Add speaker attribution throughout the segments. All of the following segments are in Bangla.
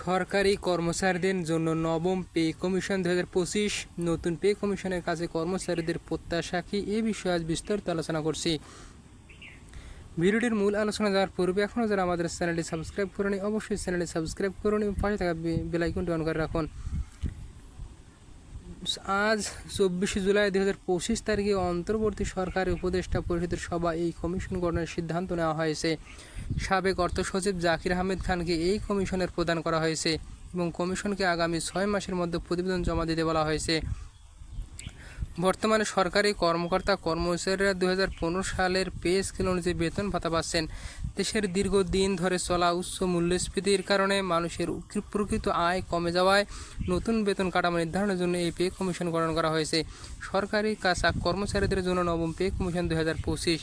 Speaker 1: সরকারি কর্মচারীদের জন্য নবম পে কমিশন দু নতুন পে কমিশনের কাছে কর্মচারীদের প্রত্যাশা কি এ বিষয়ে আজ বিস্তারিত আলোচনা করছি। ভিডিওটির মূল আলোচনা যাওয়ার পূর্বে এখনও যারা আমাদের চ্যানেলটি সাবস্ক্রাইব করেনি অবশ্যই চ্যানেলটি সাবস্ক্রাইব করুন এবং পাশে থাকা বেলাইকনটি অন করে রাখুন। আজ চব্বিশে জুলাই দুই হাজার পঁচিশ তারিখে অন্তর্বর্তী সরকারি উপদেষ্টা পরিষদের সভা এই কমিশন গঠনের সিদ্ধান্ত নেওয়া হয়েছে। সাবেক অর্থ সচিব জাকির আহমেদ খানকে এই কমিশনের প্রদান করা হয়েছে এবং কমিশনকে আগামী ছয় মাসের মধ্যে প্রতিবেদন জমা দিতে বলা হয়েছে। বর্তমানে সরকারি কর্মকর্তা কর্মচারীরা দু হাজার পনেরো সালের পে স্কেল অনুযায়ী বেতন ভাতা পাচ্ছেন। দেশের দীর্ঘদিন ধরে চলা উচ্চ মূল্যস্ফীতির কারণে মানুষের প্রকৃত আয় কমে যাওয়ায় নতুন বেতন কাঠামো নির্ধারণের জন্য এই পে কমিশন গঠন করা হয়েছে। সরকারি কাজা কর্মচারীদের জন্য নবম পে কমিশন দু হাজার পঁচিশ।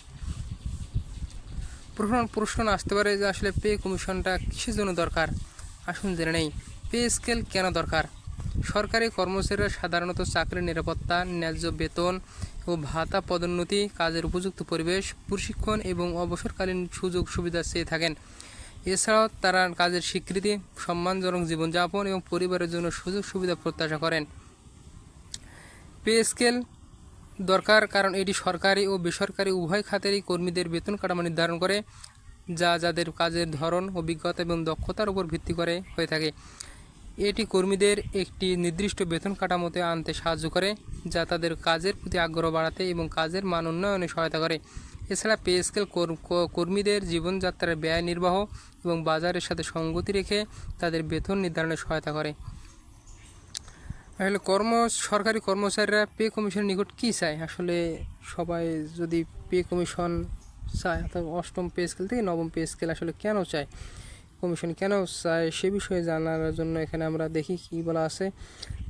Speaker 1: প্রশ্ন প্রশ্ন আসতে পারে যে আসলে পে কমিশনটা কিসের জন্য দরকার? আসুন জেনে নেই। পে স্কেল কেন দরকার? সরকারি কর্মচারীরা সাধারণত চাকরির নিরাপত্তা, ন্যায্য বেতন ও ভাতা পদোন্নতি কাজের উপযুক্ত পরিবেশ, প্রশিক্ষণ এবং অবসরকালীন সুযোগ সুবিধা চেয়ে থাকেন। এছাড়াও তারা কাজের স্বীকৃতি, সম্মানজনক জীবনযাপন এবং পরিবারের জন্য সুযোগ সুবিধা প্রত্যাশা করেন। পে স্কেল দরকার কারণ এটি সরকারি ও বেসরকারি উভয় খাতেরই কর্মীদের বেতন কাঠামো নির্ধারণ করে, যা যাদের কাজের ধরন, অভিজ্ঞতা এবং দক্ষতার উপর ভিত্তি করে হয়ে থাকে। এটি কর্মীদের একটি নির্দিষ্ট বেতন কাঠামোতে আনতে সাহায্য করে, যা তাদের কাজের প্রতি আগ্রহ বাড়াতে এবং কাজের মান উন্নয়নে সহায়তা করে। এছাড়া পে স্কেল কর্মীদের জীবনযাত্রার ব্যয় নির্বাহ এবং বাজারের সাথে সঙ্গতি রেখে তাদের বেতন নির্ধারণে সহায়তা করে। আসলে কর্ম সরকারি কর্মচারীরা পে কমিশনের নিকট কী চায়? আসলে সবাই যদি পে কমিশন চায় অর্থাৎ অষ্টম পে স্কেল থেকে নবম পে স্কেল আসলে কেন চায়? কমিশন কেন চায় সে বিষয়ে জানার জন্য এখানে আমরা দেখি কী বলা আছে।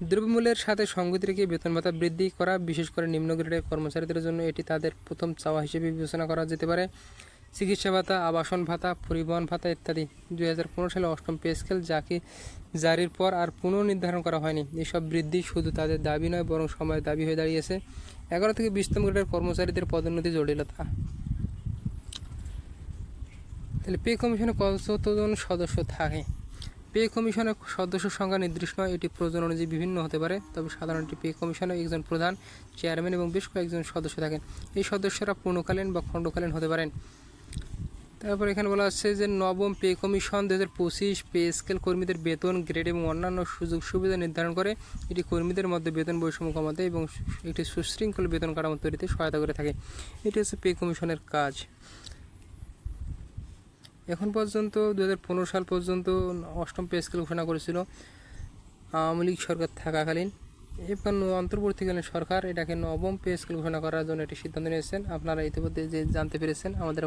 Speaker 1: দ্রব্যমূল্যের সাথে সঙ্গতি রেখে বেতন ভাতা বৃদ্ধি করা, বিশেষ করে নিম্ন গ্রেডের কর্মচারীদের জন্য এটি তাদের প্রথম চাওয়া হিসেবে বিবেচনা করা যেতে পারে। চিকিৎসা ভাতা, আবাসন ভাতা, পরিবহন ভাতা ইত্যাদি। দুই হাজার পনেরো সালে অষ্টম পে স্কেল যাকে জারির পর আর পুনর্নির্ধারণ করা হয়নি। এসব বৃদ্ধি শুধু তাদের দাবি নয়, বরং সময়ের দাবি হয়ে দাঁড়িয়েছে। এগারো থেকে বিশতম গ্রেডের কর্মচারীদের পদোন্নতি, জটিলতা। তাহলে পে কমিশনে কতজন সদস্য থাকে? পে কমিশনের সদস্য সংখ্যা নির্দিষ্ট নয়, এটি প্রয়োজন অনুযায়ী বিভিন্ন হতে পারে। তবে সাধারণত পে কমিশনে একজন প্রধান, চেয়ারম্যান এবং বেশ কয়েকজন সদস্য থাকেন। এই সদস্যরা পূর্ণকালীন বা খণ্ডকালীন হতে পারেন। তারপর এখানে বলা হচ্ছে যে নবম পে কমিশন দু হাজার পঁচিশ পে স্কেল কর্মীদের বেতন, গ্রেড এবং অন্যান্য সুযোগ সুবিধা নির্ধারণ করে এটি কর্মীদের মধ্যে বেতন বৈষম্য কমাতে এবং একটি সুশৃঙ্খল বেতন কাঠামো তৈরিতে সহায়তা করে থাকে। এটি হচ্ছে পে কমিশনের কাজ। এখন পর্যন্ত দু হাজার পনেরো সাল পর্যন্ত অষ্টম পে স্কেল ঘোষণা করেছিল আওয়ামী লীগ সরকার থাকাকালীন। এবং অন্তর্বর্তীকালীন সরকার এটাকে নবম পে স্কেল ঘোষণা করার জন্য একটি সিদ্ধান্ত নিয়েছেন। আপনারা ইতিমধ্যে যে জানতে পেরেছেন আমাদের